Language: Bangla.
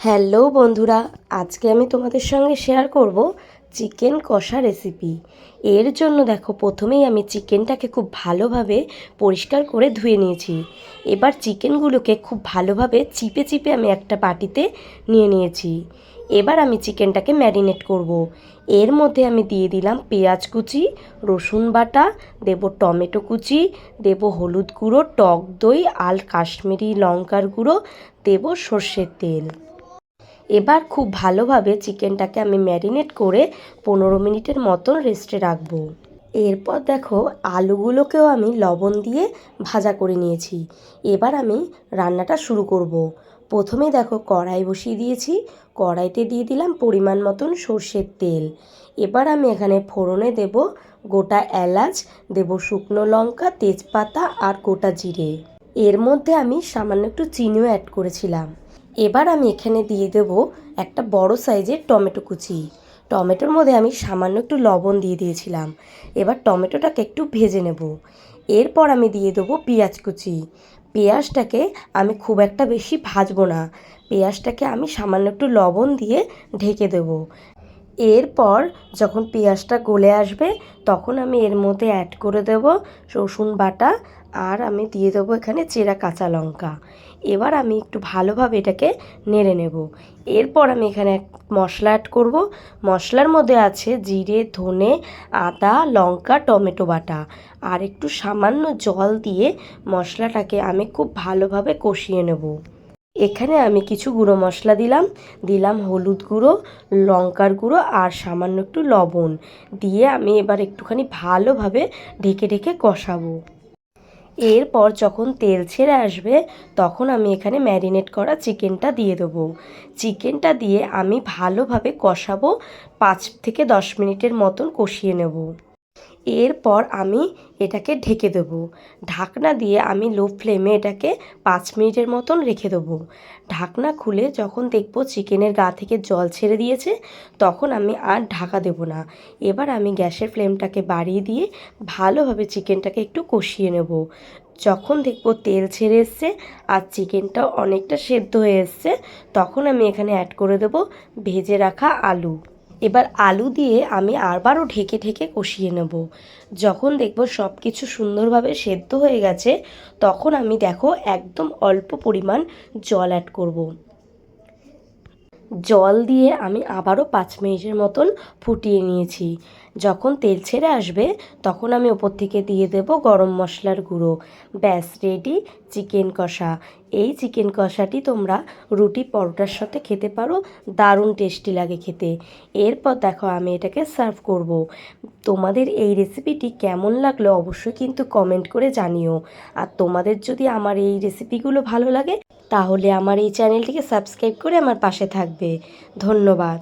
হ্যালো বন্ধুরা, আজকে আমি তোমাদের সঙ্গে শেয়ার করব চিকেন কষা রেসিপি এর জন্য দেখো, প্রথমেই আমি চিকেনটাকে খুব ভালোভাবে পরিষ্কার করে ধুয়ে নিয়েছি। এবার চিকেনগুলোকে খুব ভালোভাবে চিপে চিপে আমি একটা বাটিতে নিয়ে নিয়েছি। এবার আমি চিকেনটাকে ম্যারিনেট করব। এর মধ্যে আমি দিয়ে দিলাম পেঁয়াজ কুচি, রসুন বাটা, দেব টমেটো কুচি, দেব হলুদ গুঁড়ো, টক দই, আল কাশ্মীরি লঙ্কার গুঁড়ো, দেব সর্ষের তেল। এবার খুব ভালোভাবে চিকেনটাকে আমি ম্যারিনেট করে পনেরো মিনিটের মতন রেস্টে রাখব। এরপর দেখো আলুগুলোকেও আমি লবণ দিয়ে ভাজা করে নিয়েছি। এবার আমি রান্নাটা শুরু করব। প্রথমে দেখো কড়াই বসিয়ে দিয়েছি। কড়াইতে দিয়ে দিলাম পরিমাণ মতন সর্ষের তেল। এবার আমি এখানে ফোড়নে দেব গোটা এলাচ, দেব শুকনো লঙ্কা, তেজপাতা আর গোটা জিরে। এর মধ্যে আমি সামান্য একটু চিনিও অ্যাড করেছিলাম। এবার আমি এখানে দিয়ে দেব একটা বড় সাইজের টমেটো কুচি। টমেটোর মধ্যে আমি সামান্য একটু লবণ দিয়ে দিয়েছিলাম। এবার টমেটোটাকে একটু ভেজে নেব। এরপর আমি দিয়ে দেবো পেঁয়াজ কুচি। পেঁয়াজটাকে আমি খুব একটা বেশি ভাজবো না। পেঁয়াজটাকে আমি সামান্য একটু লবণ দিয়ে ঢেকে দেবো। এরপর যখন পেঁয়াজটা গলে আসবে, তখন আমি এর মধ্যে অ্যাড করে দেব রসুন বাটা আর আমি দিয়ে দেবো এখানে চেরা কাঁচা লঙ্কা। এবার আমি একটু ভালোভাবে এটাকে নেড়ে নেব। এরপর আমি এখানে এক মশলা অ্যাড করব। মশলার মধ্যে আছে জিরে, ধনে, আদা, লঙ্কা, টমেটো বাটা। আর একটু সামান্য জল দিয়ে মশলাটাকে আমি খুব ভালোভাবে কষিয়ে নেব। এখানে আমি কিছু গুঁড়ো মশলা দিলাম। দিলাম হলুদ গুঁড়ো, লঙ্কার গুঁড়ো আর সামান্য একটু লবণ। দিয়ে আমি এবার একটুখানি ভালোভাবে ঢেকে ঢেকে কষাবো। এরপর যখন তেল ছেড়ে আসবে, তখন আমি এখানে ম্যারিনেট করা চিকেনটা দিয়ে দেবো। চিকেনটা দিয়ে আমি ভালোভাবে কষাবো। পাঁচ থেকে দশ মিনিটের মতন কষিয়ে নেব। এরপর আমি এটাকে ঢেকে দেবো। ঢাকনা দিয়ে আমি লো ফ্লেমে এটাকে পাঁচ মিনিটের মতন রেখে দেবো। ঢাকনা খুলে যখন দেখব চিকেনের গা থেকে জল ছেড়ে দিয়েছে, তখন আমি আর ঢাকা দেবো না। এবার আমি গ্যাসের ফ্লেমটাকে বাড়িয়ে দিয়ে ভালোভাবে চিকেনটাকে একটু কষিয়ে নেব। যখন দেখব তেল ছেড়ে এসছে আর চিকেনটাও অনেকটা সেদ্ধ হয়ে এসছে, তখন আমি এখানে অ্যাড করে দেবো ভেজে রাখা আলু। এবার আলু দিয়ে আমি আবারও ঢেকে ঢেকে কষিয়ে নেব যখন দেখব সব কিছু সুন্দরভাবে সেদ্ধ হয়ে গেছে, তখন আমি দেখো একদম অল্প পরিমাণ জল অ্যাড করব। জল দিয়ে আমি আবারও পাঁচ মিনিটের মতন ফুটিয়ে নিয়েছি। যখন তেল ছেড়ে আসবে, তখন আমি ওপর থেকে দিয়ে দেব গরম মশলার গুঁড়ো। ব্যাস, রেডি, চিকেন কষা। এই চিকেন কষাটি তোমরা রুটি পরোটার সাথে খেতে পারো, দারুণ টেস্টি লাগে খেতে। এরপর দেখো আমি এটাকে সার্ভ করব। তোমাদের এই রেসিপিটি কেমন লাগল অবশ্যই কিন্তু কমেন্ট করে জানিও। আর তোমাদের যদি আমার এই রেসিপিগুলো ভালো লাগে তাহলে আমার এই চ্যানেলটিকে সাবস্ক্রাইব করে আমার পাশে থাকবে। ধন্যবাদ।